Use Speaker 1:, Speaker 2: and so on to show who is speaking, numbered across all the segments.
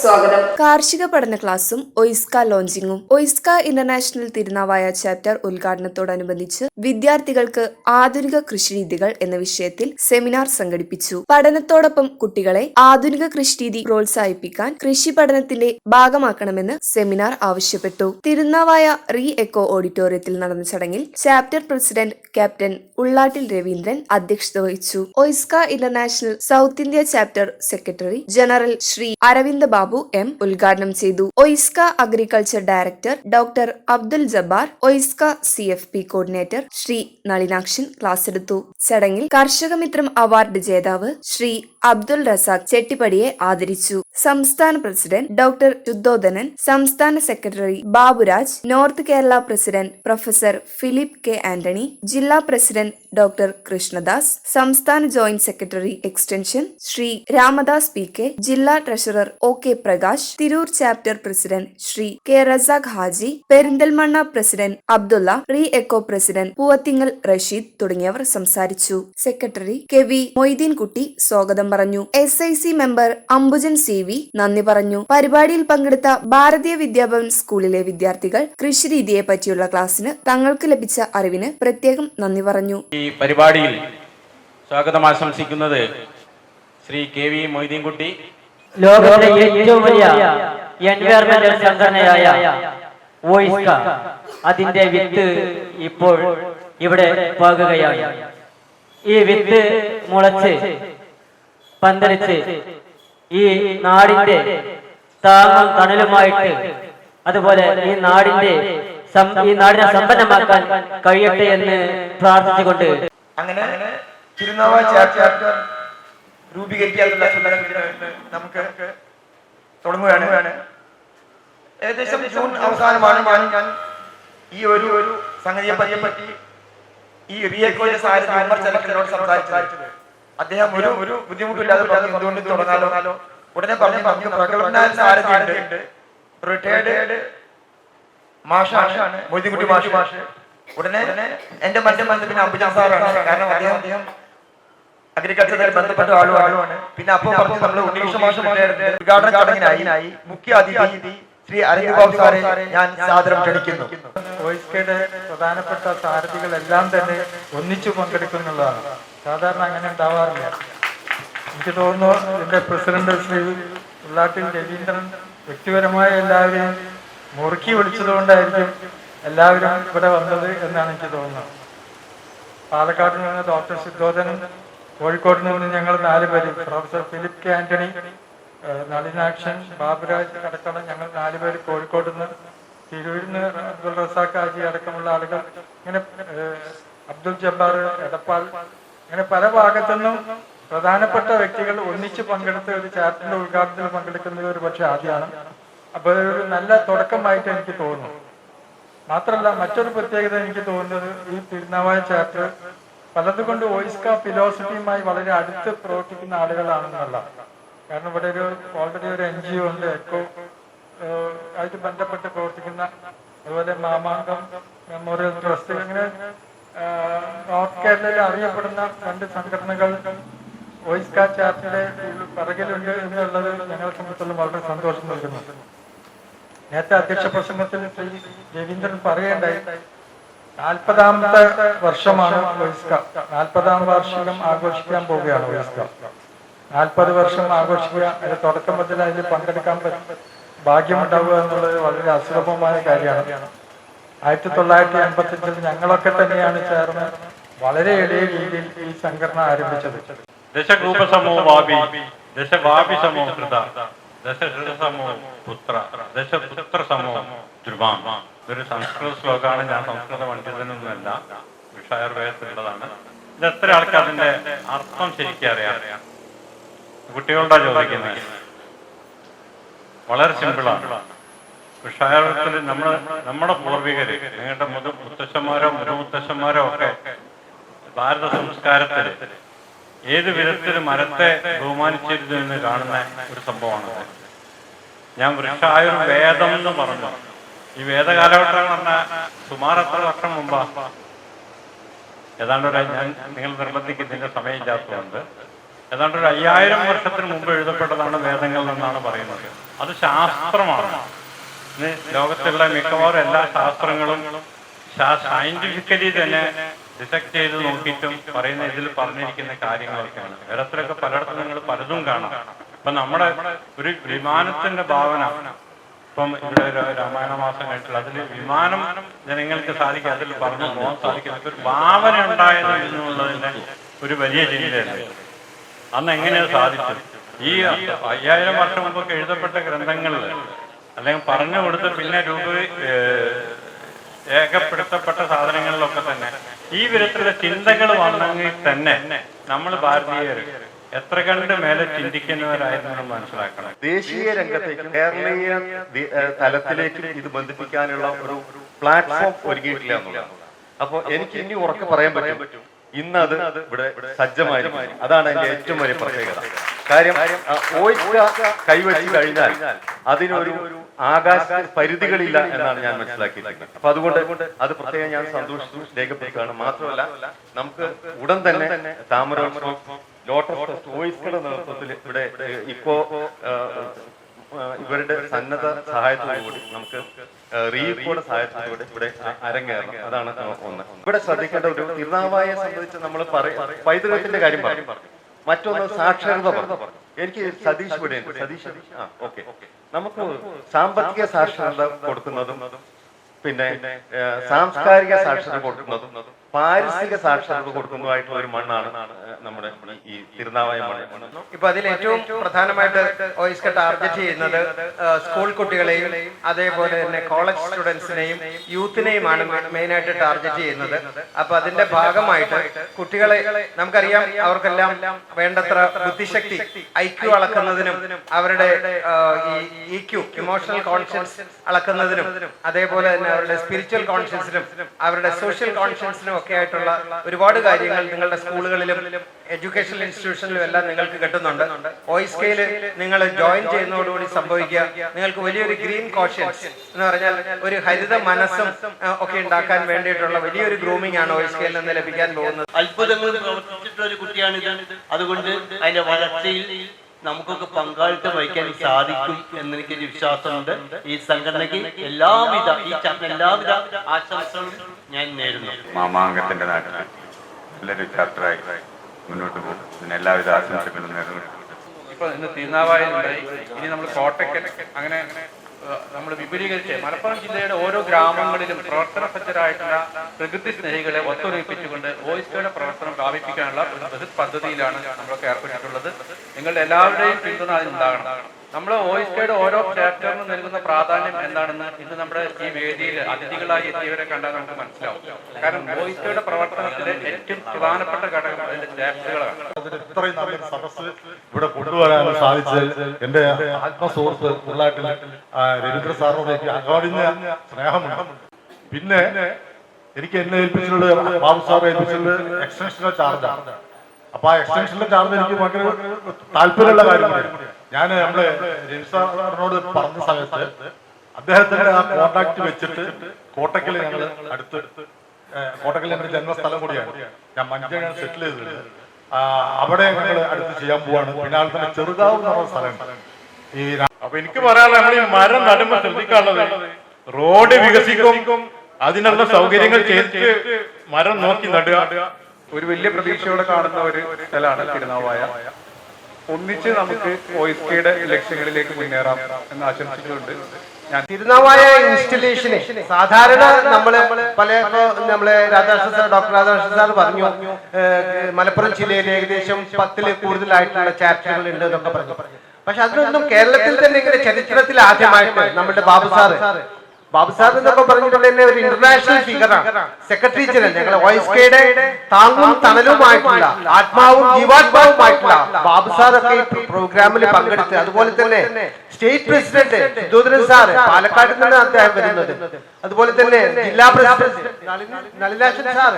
Speaker 1: സ്വാഗതം.
Speaker 2: കാർഷിക പഠന ക്ലാസും ഒയിസ്ക ലോഞ്ചിങ്ങും. ഒയിസ്ക ഇന്റർനാഷണൽ തിരുനാവായ ചാപ്റ്റർ ഉദ്ഘാടനത്തോടനുബന്ധിച്ച് വിദ്യാർത്ഥികൾക്ക് ആധുനിക കൃഷിരീതികൾ എന്ന വിഷയത്തിൽ സെമിനാർ സംഘടിപ്പിച്ചു. പഠനത്തോടൊപ്പം കുട്ടികളെ ആധുനിക കൃഷിരീതി പ്രോത്സാഹിപ്പിക്കാൻ കൃഷി പഠനത്തിന്റെ ഭാഗമാക്കണമെന്ന് സെമിനാർ ആവശ്യപ്പെട്ടു. തിരുനാവായ റീ എക്കോ ഓഡിറ്റോറിയത്തിൽ നടന്ന ചടങ്ങിൽ chapter president captain Ullattil Raveendran അധ്യക്ഷത വഹിച്ചു. OISCA International South India chapter secretary general Shri Aravind Babu M ഉദ്ഘാടനം ചെയ്തു. OISCA agriculture director doctor Abdul Jabbar OISCA C F P coordinator Shri Nalinakshan class എടുത്തു. ചടങ്ങിൽ കർഷക മിത്രം അവാർഡ് ജേതാവ് ശ്രീ അബ്ദുൽ റസാഖ് ചെട്ടിപ്പടിയെ ആദരിച്ചു. സംസ്ഥാന പ്രസിഡന്റ് ഡോക്ടർ ശുദ്ധോധനൻ സംസ്ഥാന secretary Baburaj North Kerala president professor Philip K Antony ജില്ലാ പ്രസിഡന്റ് ഡോക്ടർ കൃഷ്ണദാസ് സംസ്ഥാന joint secretary extension Shri Ramadas P K ജില്ലാ treasurer O K Prakash Tirur chapter president Shri K Razak Haji Perinthalmanna president Abdulla Re Echo president Poovathingal Rasheed തുടങ്ങിയവർ സംസാരിച്ചു. Secretary K V Moideenkutty സ്വാഗതം പറഞ്ഞു. S I C member Ambujan C V നന്ദി പറഞ്ഞു. പരിപാടിയിൽ പങ്കെടുത്ത ഭാരതീയ വിദ്യാഭവൻ സ്കൂളിലെ വിദ്യാർത്ഥികൾ കൃഷിരീതിയെ പറ്റിയുള്ള ക്ലാസ്സിന് തങ്ങൾക്ക് ലഭിച്ച അറിവിന് പ്രത്യേകം നന്ദി പറഞ്ഞു.
Speaker 3: ഈ പരിപാടിയിൽ സ്വാഗതം ആശംസിക്കുന്നത് ശ്രീ കെ വി മൊയ്തീൻകുട്ടി
Speaker 4: ലോകത്തിലെ ഏറ്റവും വലിയ എൻവയർമെന്റൽ സംഘടനയായ അതിന്റെ വിത്ത് ഇപ്പോൾ ഇവിടെ പാകുകയാണ്. ഈ വിത്ത് മുളച്ച് പന്തലിച്ച് ഈ നാടിന്റെ താങ്ങും തണലുമായിട്ട് അതുപോലെ ഈ നാടിന്റെ ഈ നാടിനെ സമ്പന്നമാക്കാൻ കഴിയട്ടെ എന്ന് പ്രാർത്ഥിച്ചുകൊണ്ട്
Speaker 5: അങ്ങനെ ചാപ്റ്റർ രൂപീകരിക്കാനുള്ള നമുക്ക് തുടങ്ങുകയാണ്. ഏകദേശം ജൂൺ അവസാനമാണ് ഞാൻ ഞാൻ ഈ ഒരു ഒരു സംഗതിയെ പറ്റി പറ്റി ഈ റിയക്കോയുടെ ചലക്കനോട് സംസാരിച്ചത്. അദ്ദേഹം ഒരു ഒരു ബുദ്ധിമുട്ടില്ലാതെ പറഞ്ഞു എന്തുകൊണ്ട് തുടങ്ങാലോ ഉടനെ പറഞ്ഞു നമുക്ക് റിട്ടയർഡ് മാഷാണ് മൊയ്തീൻകുട്ടി മാഷ്. മാഷ്. ഉടനെ എന്റെ മറ്റേ ബന്ധത്തിന് അംബുജൻ സാറാണ് കാരണം അദ്ദേഹം അദ്ദേഹം അഗ്രികൾച്ചറുമായി ബന്ധപ്പെട്ട ആളുമാണ്. പിന്നെ അപ്പോൾ പറഞ്ഞു നമ്മൾ ഉണ്ണീഷ മാസം ഉദ്ഘാടന ചടങ്ങിനായി മുഖ്യ അതിഥി ശ്രീ അരവിന്ദ് ബാബു സാറെ ഞാൻ സാദരം ക്ഷണിക്കുന്നു.
Speaker 6: വോയിസ്കയുടെ പ്രധാനപ്പെട്ട സാരഥികളെല്ലാം തന്നെ ഒന്നിച്ചു പങ്കെടുക്കുന്നുള്ളതാണ് സാധാരണ അങ്ങനെ ഉണ്ടാവാറില്ല. എനിക്ക് തോന്നുന്നു ഇതിന്റെ പ്രസിഡന്റ് ശ്രീ ഉള്ളാട്ടിൽ രവീന്ദ്രൻ വ്യക്തിപരമായ എല്ലാവരെയും മുറുക്കി വിളിച്ചതുകൊണ്ടായിരിക്കും എല്ലാവരും ഇവിടെ വന്നത് എന്നാണ് എനിക്ക് തോന്നുന്നത്. പാലക്കാട് നിന്ന് ഡോക്ടർ സിദ്ധോധനൻ കോഴിക്കോട് നിന്ന് ഞങ്ങൾ നാല് പേര്. പ്രൊഫസർ ഫിലിപ്പ് കെ ആന്റണി നളിനാക്ഷൻ ബാബുരാജ് അടക്കമുള്ള ഞങ്ങൾ നാല് പേര് കോഴിക്കോട് നിന്ന് തിരൂരിൽ നിന്ന് അബ്ദുൾ റസാഖ് ഹാജി അടക്കമുള്ള ആളുകൾ ഇങ്ങനെ അബ്ദുൾ ജബ്ബാർ എടപ്പാൾ ഇങ്ങനെ പല ഭാഗത്തുനിന്നും പ്രധാനപ്പെട്ട വ്യക്തികൾ ഒന്നിച്ച് പങ്കെടുത്ത ഒരു ചാപ്റ്ററിന്റെ ഉദ്ഘാടനത്തിൽ പങ്കെടുക്കുന്നത് ഒരു പക്ഷെ ആദ്യമാണ്. അപ്പൊ ഒരു നല്ല തുടക്കമായിട്ട് എനിക്ക് തോന്നുന്നു. മാത്രമല്ല മറ്റൊരു പ്രത്യേകത എനിക്ക് തോന്നുന്നത് ഈ തിരുനാവായ ചാപ്റ്റർ പലതുകൊണ്ട് വോയിസ്ക ഫിലോസഫിയുമായി വളരെ അടുത്ത് പ്രവർത്തിക്കുന്ന ആളുകളാണെന്നല്ല. കാരണം ഇവിടെ ഒരു ഓൾറെഡി ഒരു എൻ ജി ഒ ഉണ്ട് എക്കോ ആയിട്ട് ബന്ധപ്പെട്ട് പ്രവർത്തിക്കുന്ന അതുപോലെ മാമാങ്കം മെമ്മോറിയൽ ട്രസ്റ്റ് അങ്ങനെ നോർത്ത് കേരളയിൽ അറിയപ്പെടുന്ന രണ്ട് സംഘടനകൾ വോയിസ്ക ചാപ്റ്ററുടെ പിറകിലുണ്ട് എന്നുള്ളത് ഞങ്ങളെ സംബന്ധിച്ചിടത്തോളം വളരെ സന്തോഷം നൽകുന്നു. നേരത്തെ അധ്യക്ഷ പ്രസംഗത്തിൽ ശ്രീ രവീന്ദ്രൻ പറയേണ്ടായി നാൽപ്പതാമത്തെ വർഷമാണ് നാൽപ്പതാം വാർഷികം ആഘോഷിക്കാൻ പോവുകയാണ് നാൽപ്പത് വർഷം ആഘോഷിക്കുക അതിന്റെ തുടക്കം മുതൽ അതിൽ പങ്കെടുക്കാൻ ഭാഗ്യമുണ്ടാവുക എന്നുള്ളത് വളരെ അസുലഭമായ കാര്യമാണ്. ആയിരത്തി തൊള്ളായിരത്തി എൺപത്തി അഞ്ചിൽ ഞങ്ങളൊക്കെ തന്നെയാണ് ചേർന്ന് വളരെ എളിയ രീതിയിൽ ഈ സംഘടന ആരംഭിച്ചത്.
Speaker 3: ദശഗ്രൂപ സമൂഹ വാപി ദശഹൃദ സമോ പുത്ര ദശപുത്ര ധ്രുവാം ഇതൊരു സംസ്കൃത ശ്ലോകമാണ് ഞാൻ സംസ്കൃത പണ്ഡിതനൊന്നുമല്ല. വിഷായുർവേദത്തിലുള്ളതാണ്. ഇത് എത്ര ആൾക്ക് അതിന്റെ അർത്ഥം ശരിക്കും അറിയാം? കുട്ടികളുടെ ചോദിക്കുന്നത്. വളരെ സിമ്പിളാണ്. വിഷായുർവേദത്തിൽ നമ്മൾ നമ്മുടെ പൂർവികര് നിങ്ങളുടെ മുതു മുത്തശ്ശന്മാരോ മുരമുത്തശ്ശന്മാരോ ഒക്കെ ഭാരത സംസ്കാരത്തിൽ ഏത് വിധത്തിൽ മരത്തെ ബഹുമാനിച്ചിരുന്നു എന്ന് കാണുന്ന ഒരു സംഭവമാണ് ഞാൻ വൃക്ഷായൊരു വേദം എന്ന് പറഞ്ഞു. ഈ വേദകാലഘട്ടം എന്ന് പറഞ്ഞാൽ സുമാർ എത്ര വർഷം മുമ്പാ? ഏതാണ്ട് ഒരു ഞാൻ നിങ്ങൾ നിർബന്ധിക്കുന്നതിന്റെ സമയമില്ലാത്തതുകൊണ്ട് ഏതാണ്ട് ഒരു അയ്യായിരം വർഷത്തിന് മുമ്പ് എഴുതപ്പെട്ടതാണ് വേദങ്ങൾ എന്നാണ് പറയുന്നത്. അത് ശാസ്ത്രമാണ്. ഇന്ന് ലോകത്തുള്ള മിക്കവാറും എല്ലാ ശാസ്ത്രങ്ങളും സയന്റിഫിക്കലി തന്നെ ഡിറ്റക്ട് ചെയ്ത് നോക്കിയിട്ടും പറയുന്ന ഇതിൽ പറഞ്ഞിരിക്കുന്ന കാര്യങ്ങളൊക്കെയാണ്. വേദത്തിലൊക്കെ പലയിടത്തും നിങ്ങൾ പലതും കാണാം. ഇപ്പൊ നമ്മുടെ ഒരു വിമാനത്തിന്റെ ഭാവന ഇപ്പം ഇവിടെ രാമായണ മാസം കഴിഞ്ഞിട്ടുള്ള അതിൽ വിമാനം ജനങ്ങൾക്ക് സാധിക്കും അതിൽ പറഞ്ഞു പോകാൻ സാധിക്കുന്ന ഒരു ഭാവന ഉണ്ടായത് എന്നുള്ളതിന്റെ ഒരു വലിയ ചിന്തയല്ലേ? അന്ന് എങ്ങനെയാണ് സാധിച്ചത്? ഈ അയ്യായിരം വർഷം മുമ്പൊക്കെ എഴുതപ്പെട്ട ഗ്രന്ഥങ്ങളിൽ അല്ലെങ്കിൽ പറഞ്ഞു കൊടുത്ത് പിന്നെ രൂപ ഏകപ്പെടുത്തപ്പെട്ട സാധനങ്ങളിലൊക്കെ തന്നെ ഈ വിധത്തിലുള്ള ചിന്തകൾ വന്നെങ്കിൽ തന്നെ നമ്മൾ ഭാരതീയർ എത്ര കണ്ട് മേലെ ചിന്തിക്കുന്നവരായിരുന്നു എന്ന് മനസ്സിലാക്കണം.
Speaker 7: ദേശീയ രംഗത്തേക്കും കേരളീയ തലത്തിലേക്ക് ഇത് ബന്ധിപ്പിക്കാനുള്ള ഒരു പ്ലാറ്റ്ഫോം ഒരുക്കിയിട്ടില്ല എന്നുള്ളതാണ്. അപ്പൊ എനിക്ക് ഇനി ഉറക്കെ പറയാൻ പറ്റും. ഇന്ന് അത് ഇവിടെ സജ്ജമായിരിക്കും അതാണ് എന്റെ ഏറ്റവും വലിയ പ്രത്യേകത. കാര്യം ഓയിക്ക കൈവച്ച് കഴിഞ്ഞാൽ അതിനൊരു ആകാശ പരിധികളില്ല എന്നാണ് ഞാൻ മനസ്സിലാക്കിയിട്ടുള്ളത്. അപ്പൊ അതുകൊണ്ട് അത് പ്രത്യേകം ഞാൻ സന്തോഷിച്ചു രേഖപ്പെടുത്തുകയാണ്. മാത്രമല്ല നമുക്ക് ഉടൻ തന്നെ താമരോത്സവം ലോട്ടസ് ഫെസ്റ്റ് ഓയിസ്കയുടെ നേതൃത്വത്തിൽ ഇവിടെ ഇപ്പോ ഇവരുടെ സന്നദ്ധ സഹായത്തോടുകൂടി നമുക്ക് ഏഹ്, സഹായത്തോടെ ഇവിടെ അരങ്ങേറണം. അതാണ് ഒന്ന്. ഇവിടെ ശ്രദ്ധിക്കേണ്ട ഒരു തിരുനാവായെ സംബന്ധിച്ച് നമ്മൾ പൈതൃകത്തിന്റെ കാര്യം പറഞ്ഞു. മറ്റൊന്ന് സാക്ഷരത പറഞ്ഞു. എനിക്ക് സതീഷ് ഇവിടെ സതീഷ് ആ ഓക്കെ. നമുക്ക് സാമ്പത്തിക സാക്ഷരത കൊടുക്കുന്നതും പിന്നെ സാംസ്കാരിക സാക്ഷരത കൊടുക്കുന്നതും പാരിസ്ഥിതിക സാക്ഷരത കൊടുക്കുന്നതായിട്ടുള്ള ഒരു മണ്ണാണ് നമ്മുടെ ഈ- തിരുനാവായ മണ്ണ്.
Speaker 5: ഇപ്പൊ അതിൽ ഏറ്റവും പ്രധാനമായിട്ട് ഓയിസ്ക ടാർഗറ്റ് ചെയ്യുന്നത് സ്കൂൾ കുട്ടികളെയും അതേപോലെ തന്നെ കോളേജ് സ്റ്റുഡൻസിനെയും യൂത്തിനെയുമാണ് മെയിൻ ആയിട്ട് ടാർഗറ്റ് ചെയ്യുന്നത്. അപ്പൊ അതിന്റെ ഭാഗമായിട്ട് കുട്ടികളെ നമുക്കറിയാം അവർക്കെല്ലാം വേണ്ടത്ര ബുദ്ധിശക്തി ഐക്യു അളക്കുന്നതിനും അവരുടെ ഈ ക്യു ഇമോഷണൽ കോൺഷ്യൻസ് അളക്കുന്നതിനും അതേപോലെ തന്നെ അവരുടെ സ്പിരിച്വൽ കോൺഷ്യൻസിനും അവരുടെ സോഷ്യൽ കോൺഷ്യൻസിനും ഒക്കെ ആയിട്ടുള്ള ഒരുപാട് കാര്യങ്ങൾ നിങ്ങളുടെ സ്കൂളുകളിലും എഡ്യൂക്കേഷണൽ ഇൻസ്റ്റിറ്റ്യൂഷനിലും എല്ലാം നിങ്ങൾക്ക് കിട്ടുന്നുണ്ട്. ഓയിസ്കയിൽ നിങ്ങൾ ജോയിൻ ചെയ്യുന്നതോടുകൂടി സംഭവിക്കുക. നിങ്ങൾക്ക് വലിയൊരു ഗ്രീൻ കോഷ്യൻസ് എന്ന് പറഞ്ഞാൽ ഒരു ഹരിത മനസ്സും ഒക്കെ ഉണ്ടാക്കാൻ വേണ്ടിയിട്ടുള്ള വലിയൊരു ഗ്രൂമിംഗ് ആണ് ഓയിസ്കയിൽ നിന്ന് ലഭിക്കാൻ പോകുന്നത്.
Speaker 8: അത്ഭുതങ്ങൾ പ്രവർത്തിച്ചിട്ടുള്ള ഒരു കുട്ടിയാണിത്. അതുകൊണ്ട് അതിന്റെ വളർച്ചയിൽ നമുക്കൊക്കെ പങ്കാളിത്തം വഹിക്കാൻ സാധിക്കും എന്നെനിക്കൊരു വിശ്വാസമുണ്ട്. ഈ സംഘടനയ്ക്ക് എല്ലാവിധ ഈ എല്ലാവിധ ആശംസകളും ഞാൻ നേരുന്നു.
Speaker 9: മാമാങ്കത്തിന്റെ നാട്ടിൽ നല്ലൊരു ചാപ്റ്ററായി മുന്നോട്ട് പോകും. എല്ലാവിധ ആശംസകളും നേരുന്നു.
Speaker 6: ഇപ്പൊ ഇന്ന് തിരുനാവായുണ്ടായി ഇനി നമ്മൾ കോട്ടക്കൽ അങ്ങനെ നമ്മൾ വിപുലീകരിച്ച് മലപ്പുറം ജില്ലയുടെ ഓരോ ഗ്രാമങ്ങളിലും പ്രവർത്തന സജ്ജരായിട്ടുള്ള പ്രകൃതി സ്നേഹികളെ ഒത്തൊരുമിപ്പിച്ചുകൊണ്ട് ഓയിസ്റ്റയുടെ പ്രവർത്തനം ബൃഹത് പദ്ധതിയിലാണ് നമ്മളൊക്കെ ഏർപ്പെട്ടിട്ടുള്ളത്. നിങ്ങളുടെ എല്ലാവരുടെയും പിന്തുണ അതിനുണ്ടാകണം നമ്മൾ ഓയിസ്റ്റയുടെ ഓരോ ചാപ്റ്ററിനും നൽകുന്ന പ്രാധാന്യം എന്താണെന്ന് ഇന്ന് നമ്മുടെ ഈ വേദിയിൽ അതിഥികളായി എത്തിയവരെ കണ്ടാൽ നമുക്ക് മനസ്സിലാവും. കാരണം ഓയിസ്റ്റയുടെ പ്രവർത്തനത്തിലെ ഏറ്റവും പ്രധാനപ്പെട്ട ഘടകം അതിന്റെ ചാപ്റ്ററുകളാണ്
Speaker 10: ഇത്രയും നല്ലൊരു സദസ് ഇവിടെ കൊണ്ടുവരാൻ സാധിച്ചത് എന്റെ ആത്മസുഹൃത്ത് ഉള്ളാട്ടിൽ രവീന്ദ്ര സാറോടേക്ക് അകാടിഞ്ഞ സ്നേഹമുണ്ട്. പിന്നെ എനിക്ക് എന്നെ ഏൽപ്പിച്ചിട്ടുള്ളത് ബാബു സാർ ഏൽപ്പിച്ചിട്ടുള്ളത് എക്സ്റ്റൻഷന്റെ ചാർജാണ് അപ്പൊ ആ എക്സ്റ്റൻഷനിലെ ചാർജ് എനിക്ക് ഭയങ്കര താല്പര്യമുള്ള കാര്യമാണ്. ഞാൻ നമ്മളെ രവി സാറിനോട് പറഞ്ഞ സമയത്ത് അദ്ദേഹത്തിന്റെ ആ കോണ്ടാക്ട് വെച്ചിട്ട് കോട്ടക്കൽ ഞങ്ങൾ അടുത്ത് കോട്ടക്കൽ എന്റെ ജന്മസ്ഥലം കൂടിയാണ്. ഞാൻ മഞ്ചാണ് സെറ്റിൽ ചെയ്തത്. അവിടെ ഞങ്ങൾ അടുത്ത് ചെയ്യാൻ പോവാണ്. പിന്നെ തന്നെ ചെറുതാവ് എന്ന് പറഞ്ഞ ഈ
Speaker 3: അപ്പൊ എനിക്ക് പറയാനുള്ള നമ്മൾ ഈ മരം നടുമ്പോ ശ്രദ്ധിക്കാനുള്ളത് റോഡ് വികസിക്കും അതിനുള്ള സൗകര്യങ്ങൾ ചേർത്ത് മരം നോക്കി നടുക.
Speaker 6: ഒരു വലിയ പ്രതീക്ഷയോടെ കാണുന്ന ഒരു സ്ഥലമാണ് തിരുനാവായ. ഒന്നിച്ച് നമുക്ക് ഓയിസ്കയുടെ ലക്ഷ്യങ്ങളിലേക്ക് മുന്നേറാം എന്ന് ആശംസിച്ചുകൊണ്ട് ഞാൻ
Speaker 5: തിരുനാവായ ഇൻസ്റ്റലേഷന് സാധാരണ നമ്മൾ പല നമ്മളെ Radhakrishnan sir doctor Radhakrishnan sir പറഞ്ഞു. മലപ്പുറം ജില്ലയിൽ ഏകദേശം പത്തിൽ കൂടുതലായിട്ടുള്ള ചാപ്റ്ററുകൾ ഉണ്ട് എന്നൊക്കെ പറഞ്ഞു. പക്ഷെ അതിനൊന്നും കേരളത്തിൽ തന്നെ ഇങ്ങനെ ചരിത്രത്തിൽ ആദ്യമായിട്ട് നമ്മുടെ ബാബു സാറ് ബാബു സാർ എന്നൊക്കെ പറഞ്ഞിട്ടുള്ള ഒരു ഇന്റർനാഷണൽ ഫിഗറാണ് സെക്രട്ടറി ജനറൽ ഞങ്ങൾ കെയുടെ താങ്ങും തണലുമായിട്ടുള്ള ആത്മാവും ജീവാത്മാവുമായിട്ടുള്ള ബാബു സാർ ഒക്കെ ഈ പ്രോഗ്രാമിൽ പങ്കെടുത്ത് അതുപോലെ തന്നെ state president Siddhudaran sir Palakkad നിന്നാണ് അദ്ദേഹം വരുന്നത്. അതുപോലെ തന്നെ ജില്ലാ പ്രസിഡന്റ് നളിനാശൻ സാർ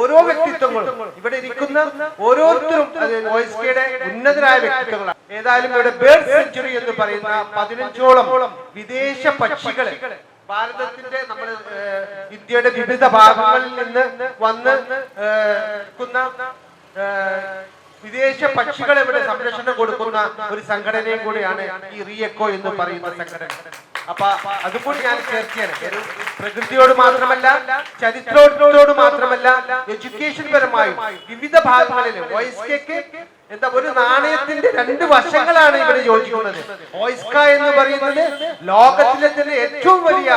Speaker 5: ഓരോ വ്യക്തിത്വങ്ങളും ഇവിടെ ഇരിക്കുന്ന ഓരോരുത്തരും ഓയിസ്കയുടെ ഉന്നതരായ വ്യക്തിത്വങ്ങളാണ്. ഏതായാലും ഇവിടെ ബേർഡ് സെഞ്ചുറി എന്ന് പറയുന്ന പതിനഞ്ചോളം വിദേശ പക്ഷികളെ ഭാരതത്തിന്റെ നമ്മുടെ ഇന്ത്യയുടെ വിവിധ ഭാഗങ്ങളിൽ നിന്ന് വന്ന് കുന്ന നിൽക്കുന്ന വിദേശ പക്ഷികളെ ഇവിടെ സംരക്ഷണം കൊടുക്കുന്ന ഒരു സംഘടനയും കൂടിയാണ് ഈ റിയക്കോ എന്ന് പറയുന്ന സംഘടന. അപ്പൊ അതും കൂടി ഞാൻ ചേർക്കുകയാണ് പ്രകൃതിയോട് മാത്രമല്ല ചരിത്രത്തോട് മാത്രമല്ല എഡ്യൂക്കേഷൻ പരമായും വിവിധ ഭാഗങ്ങളിൽ വോയിസ്കയ്ക്ക് എന്താ ഒരു നാണയത്തിന്റെ രണ്ട് വശങ്ങളാണ് ഇവിടെ യോജിക്കുന്നത്. ഓയിസ്ക എന്ന് പറയുന്നത് ലോകത്തിലെ തന്നെ ഏറ്റവും വലിയ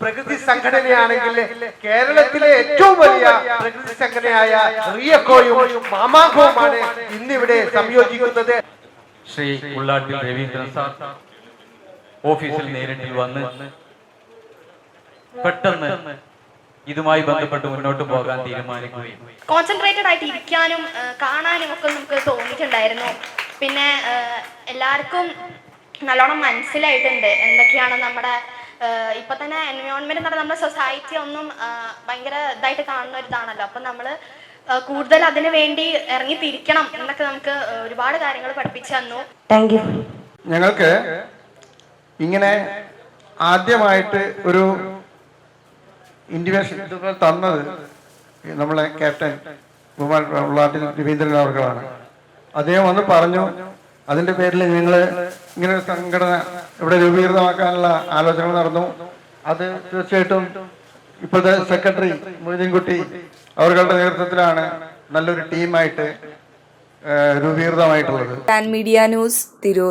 Speaker 5: പ്രകൃതി സംഘടനയാണെങ്കിൽ കേരളത്തിലെ ഏറ്റവും വലിയ പ്രകൃതി സംഘടനയായ റിയക്കോയും മാമാങ്കോവുമാണ് ഇന്നിവിടെ സംയോജിക്കുന്നത്.
Speaker 6: ശ്രീ ഉള്ളാട്ടിൽ രവീന്ദ്രൻ സാർ ഓഫീസിൽ നേരിട്ട് വന്ന് പെട്ടെന്ന് ഇതുമായി ബന്ധപ്പെട്ട് മുന്നോട്ട് പോകാൻ തീരുമാനിക്കുകയും.
Speaker 11: കോൺസെൻട്രേറ്റഡ് ആയിട്ട് ഇരിക്കാനും കാണാനും ഒക്കെ നമുക്ക് തോന്നിയിട്ടുണ്ടായിരുന്നു. പിന്നെ എല്ലാവർക്കും നല്ലോണം മനസ്സിലായിട്ടുണ്ട് എന്തൊക്കെയാണ് നമ്മുടെ ഇപ്പൊ തന്നെ എൻവയോൺമെന്റ് എന്ന് പറഞ്ഞാൽ നമ്മുടെ സൊസൈറ്റി ഒന്നും ഭയങ്കര ഇതായിട്ട് കാണുന്ന ഒരു ഇതാണല്ലോ അപ്പൊ നമ്മൾ കൂടുതൽ അതിനു വേണ്ടി ഇറങ്ങി തിരിക്കണം എന്നൊക്കെ നമുക്ക് ഒരുപാട് കാര്യങ്ങൾ പഠിപ്പിച്ചു തന്നു.
Speaker 1: താങ്ക് യു
Speaker 5: ഞങ്ങൾക്ക് ഇങ്ങനെ ആദ്യമായിട്ട് ഒരു ഇതുപോലെ തന്നത് നമ്മളെ ക്യാപ്റ്റൻ ഉള്ളാട്ടിൽ രവീന്ദ്രൻ അവർക്കാണ് അദ്ദേഹം വന്ന് പറഞ്ഞു അതിന്റെ പേരിൽ നിങ്ങൾ ഇങ്ങനെ സംഘടന ഇവിടെ രൂപീകൃതമാക്കാനുള്ള ആലോചനകൾ നടന്നു. അത് തീർച്ചയായിട്ടും ഇപ്പോഴത്തെ സെക്രട്ടറി മൊയ്തീൻകുട്ടി അവരുടെ നേതൃത്വത്തിലാണ് നല്ലൊരു ടീമായിട്ട് രൂപീകൃതമായിട്ടുള്ളത്.
Speaker 2: Media news Tirur.